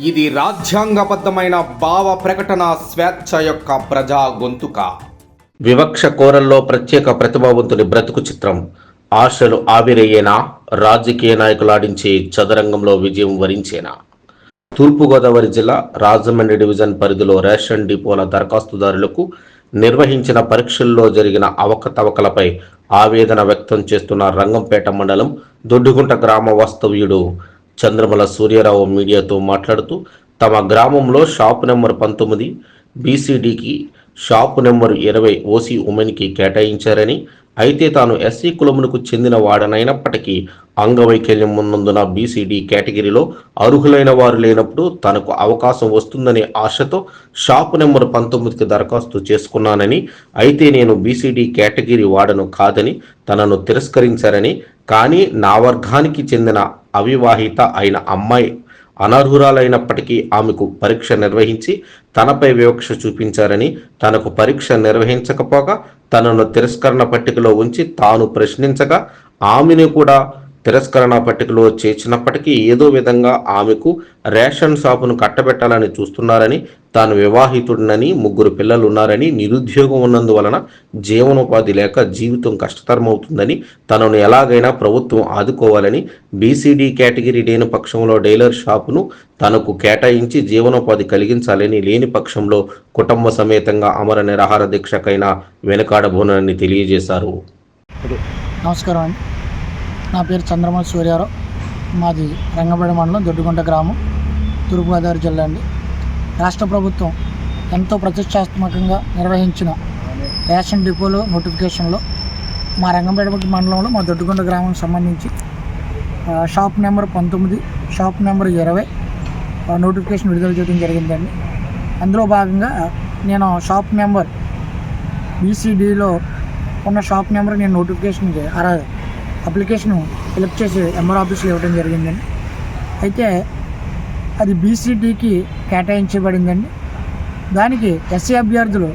ఇది రాజ్యాంగబద్ధమైన భావ ప్రకటన స్వేచ్ఛ యొక్క ప్రజా గొంతుక. వివక్ష కోరల్లో ప్రత్యేక ప్రతిభావంతుని బ్రతుకు చిత్రం. ఆశలు ఆవిరయ్యేనా రాజకీయ నాయకులాడించి చదరంగంలో విజయం వరించేనా? తూర్పుగోదావరి జిల్లా రాజమండ్రి డివిజన్ పరిధిలో రేషన్ డిపోల దరఖాస్తుదారులకు నిర్వహించిన పరీక్షల్లో జరిగిన అవకతవకలపై ఆవేదన వ్యక్తం చేస్తున్న రంగంపేట మండలం దొడ్డుగుంట గ్రామ వాస్తవ్యుడు చంద్రమల సూర్యారావు మీడియాతో మాట్లాడుతూ తమ గ్రామంలో షాప్ నెంబర్ పంతొమ్మిది బీసీడీకి షాపు నెంబర్ ఇరవై ఓసీ ఉమెన్కి కేటాయించారని అయితే తాను ఎస్సీ కులమునకు చెందిన వాడనైనప్పటికీ అంగవైకల్యం ఉన్నందున బీసీడీ కేటగిరీలో అర్హులైన వారు లేనప్పుడు తనకు అవకాశం వస్తుందనే ఆశతో షాపు నెంబర్ పంతొమ్మిదికి దరఖాస్తు చేసుకున్నానని అయితే నేను బీసీడీ కేటగిరీ వాడను కాదని తనను తిరస్కరించారని కానీ నా వర్గానికి చెందిన అవివాహిత అయిన అమ్మాయి అనర్హురాలైనప్పటికీ ఆమెకు పరీక్ష నిర్వహించి తనపై వివక్ష చూపించారని తనకు పరీక్ష నిర్వహించకపోగా తనను తిరస్కరణ పట్టికలో ఉంచి తాను ప్రశ్నించగా ఆమెను కూడా తిరస్కరణ పట్టికలో చేర్చినప్పటికీ ఏదో విధంగా ఆమెకు రేషన్ షాపును కట్టబెట్టాలని చూస్తున్నారని తాను వివాహితుడినని ముగ్గురు పిల్లలు ఉన్నారని నిరుద్యోగం ఉన్నందువలన జీవనోపాధి లేక జీవితం కష్టతరమవుతుందని తనను ఎలాగైనా ప్రభుత్వం ఆదుకోవాలని బీసీడీ కేటగిరీ లేని పక్షంలో డైలర్ షాపును తనకు కేటాయించి జీవనోపాధి కలిగించాలని లేని పక్షంలో కుటుంబ సమేతంగా అమర నిరాహార దీక్షకైనా వెనుకాడబోనని తెలియజేశారు. నమస్కారం అండి. నా పేరు చంద్రమల సూర్యారావు. మాది రంగపేట మండలం దొడ్డుగుంట గ్రామం తూర్పుగోదావరి జిల్లా అండి. రాష్ట్ర ప్రభుత్వం ఎంతో ప్రతిష్టాత్మకంగా నిర్వహించిన రేషన్ డిపోలో నోటిఫికేషన్లో మా రంగంపేట మండలంలో మా దొడ్డుగుంట గ్రామం సంబంధించి షాప్ నెంబర్ పంతొమ్మిది షాప్ నెంబర్ ఇరవై ఆ, నోటిఫికేషన్ విడుదల చేయడం జరిగిందండి. అందులో భాగంగా నేను షాప్ నెంబర్ బీసీడీలో ఉన్న షాప్ నెంబర్ నేను నోటిఫికేషన్ అరా అప్లికేషన్ ఫిలప్ చేసి ఎంఆర్ ఆఫీస్లో ఇవ్వడం జరిగిందండి. అయితే అది బీసీడీకి కేటాయించబడిందండి. దానికి ఎస్సీ అభ్యర్థులు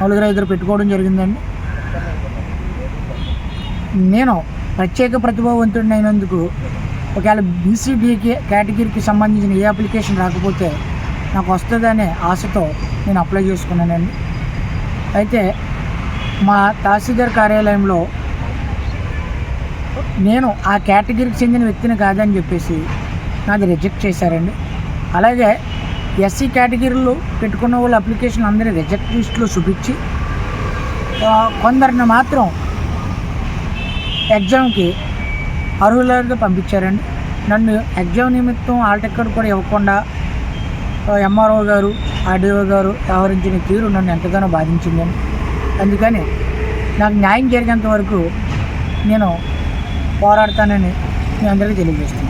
నలుగురు ఐదుగురు పెట్టుకోవడం జరిగిందండి. నేను ప్రత్యేక ప్రతిభావంతుడిని అయినందుకు ఒకవేళ బీసీడీకి కేటగిరీకి సంబంధించిన ఏ అప్లికేషన్ రాకపోతే నాకు వస్తుందనే ఆశతో నేను అప్లై చేసుకున్నానండి. అయితే మా తహసీల్దార్ కార్యాలయంలో నేను ఆ కేటగిరీకి చెందిన వ్యక్తిని కాదని చెప్పేసి నాది రిజెక్ట్ చేశారండి. అలాగే ఎస్సీ కేటగిరీలో పెట్టుకున్న వాళ్ళ అప్లికేషన్ అందరి రిజెక్ట్ లిస్ట్లో చూపించి కొందరిని మాత్రం ఎగ్జామ్కి అర్హులుగా పంపించారండి. నన్ను ఎగ్జామ్ నిమిత్తం హాల్ టికెట్ కూడా ఇవ్వకుండా ఎంఆర్ఓ గారు ఆర్డీఓ గారు వ్యవహరించిన తీరు నన్ను ఎంతగానో బాధించిందని అందుకని నాకు న్యాయం జరిగేంత వరకు నేను పోరాడతానని మీ అందరికీ తెలియజేస్తాను